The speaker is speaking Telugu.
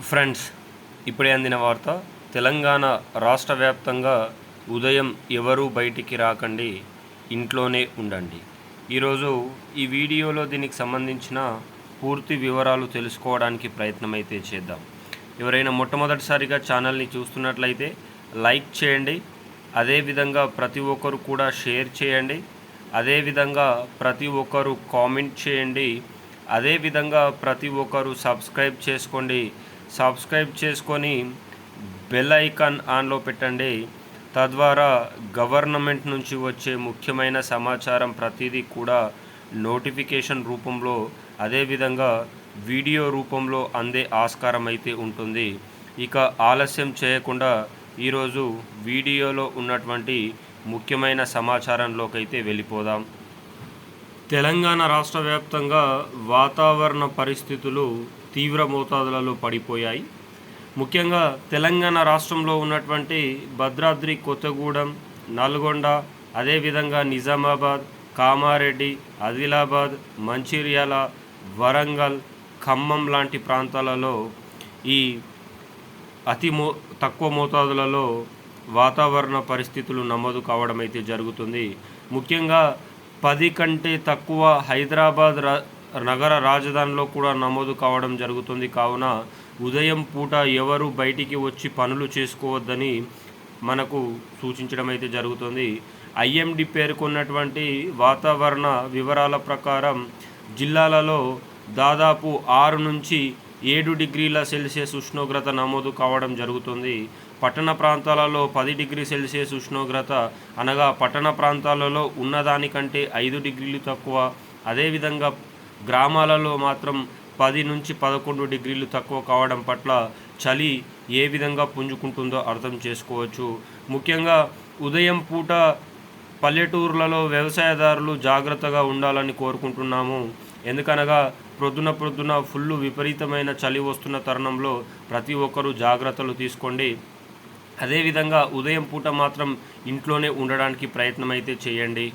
ఫ్రెండ్స్ ఇప్పుడే అందిన వార్త తెలంగాణ రాష్ట్ర వ్యాప్తంగా ఉదయం ఎవరూ బయటికి రాకండి ఇంట్లోనే ఉండండి. ఈరోజు ఈ వీడియోలో దీనికి సంబంధించిన పూర్తి వివరాలు తెలుసుకోవడానికి ప్రయత్నం అయితే చేద్దాం. ఎవరైనా మొట్టమొదటిసారిగా ఛానల్ని చూస్తున్నట్లయితే లైక్ చేయండి అదేవిధంగా ప్రతి ఒక్కరు కూడా షేర్ చేయండి అదేవిధంగా ప్రతి ఒక్కరు కామెంట్ చేయండి అదేవిధంగా ప్రతి ఒక్కరు సబ్స్క్రైబ్ చేసుకోండి సబ్స్క్రైబ్ చేసుకొని బెల్ ఐకాన్ ఆన్లో పెట్టండి. తద్వారా గవర్నమెంట్ నుంచి వచ్చే ముఖ్యమైన సమాచారం ప్రతిదీ కూడా నోటిఫికేషన్ రూపంలో అదేవిధంగా వీడియో రూపంలో అందే ఆస్కారం అయితే ఉంటుంది. ఇక ఆలస్యం చేయకుండా ఈరోజు వీడియోలో ఉన్నటువంటి ముఖ్యమైన సమాచారంలోకి అయితే వెళ్ళిపోదాం. తెలంగాణ రాష్ట్ర వ్యాప్తంగా వాతావరణ పరిస్థితులు తీవ్ర మోతాదులలో పడిపోయాయి. ముఖ్యంగా తెలంగాణ రాష్ట్రంలో ఉన్నటువంటి భద్రాద్రి కొత్తగూడెం నల్గొండ అదేవిధంగా నిజామాబాద్ కామారెడ్డి ఆదిలాబాద్ మంచిర్యాల వరంగల్ ఖమ్మం లాంటి ప్రాంతాలలో ఈ అతి మో తక్కువ మోతాదులలో వాతావరణ పరిస్థితులు నమోదు కావడం అయితే జరుగుతుంది. ముఖ్యంగా పది కంటే తక్కువ హైదరాబాద్ నగర రాజధానిలో కూడా నమోదు కావడం జరుగుతుంది. కావున ఉదయం పూట ఎవరు బయటికి వచ్చి పనులు చేసుకోవద్దని మనకు సూచించడం అయితే జరుగుతుంది. ఐఎండి పేర్కొన్నటువంటి వాతావరణ వివరాల ప్రకారం జిల్లాలలో దాదాపు ఆరు నుంచి ఏడు డిగ్రీల సెల్సియస్ ఉష్ణోగ్రత నమోదు కావడం జరుగుతుంది. పట్టణ ప్రాంతాలలో పది డిగ్రీ సెల్సియస్ ఉష్ణోగ్రత అనగా పట్టణ ప్రాంతాలలో ఉన్నదానికంటే ఐదు డిగ్రీలు తక్కువ. అదేవిధంగా గ్రామాలలో మాత్రం పది నుంచి పదకొండు డిగ్రీలు తక్కువ కావడం పట్ల చలి ఏ విధంగా పుంజుకుంటుందో అర్థం చేసుకోవచ్చు. ముఖ్యంగా ఉదయం పూట పల్లెటూర్లలో వ్యవసాయదారులు జాగ్రత్తగా ఉండాలని కోరుకుంటున్నాము. ఎందుకనగా ప్రొద్దున ప్రొద్దున ఫుల్ విపరీతమైన చలి వస్తున్న తరుణంలో ప్రతి ఒక్కరూ జాగ్రత్తలు తీసుకోండి. అదేవిధంగా ఉదయం పూట మాత్రం ఇంట్లోనే ఉండడానికి ప్రయత్నం అయితే చేయండి.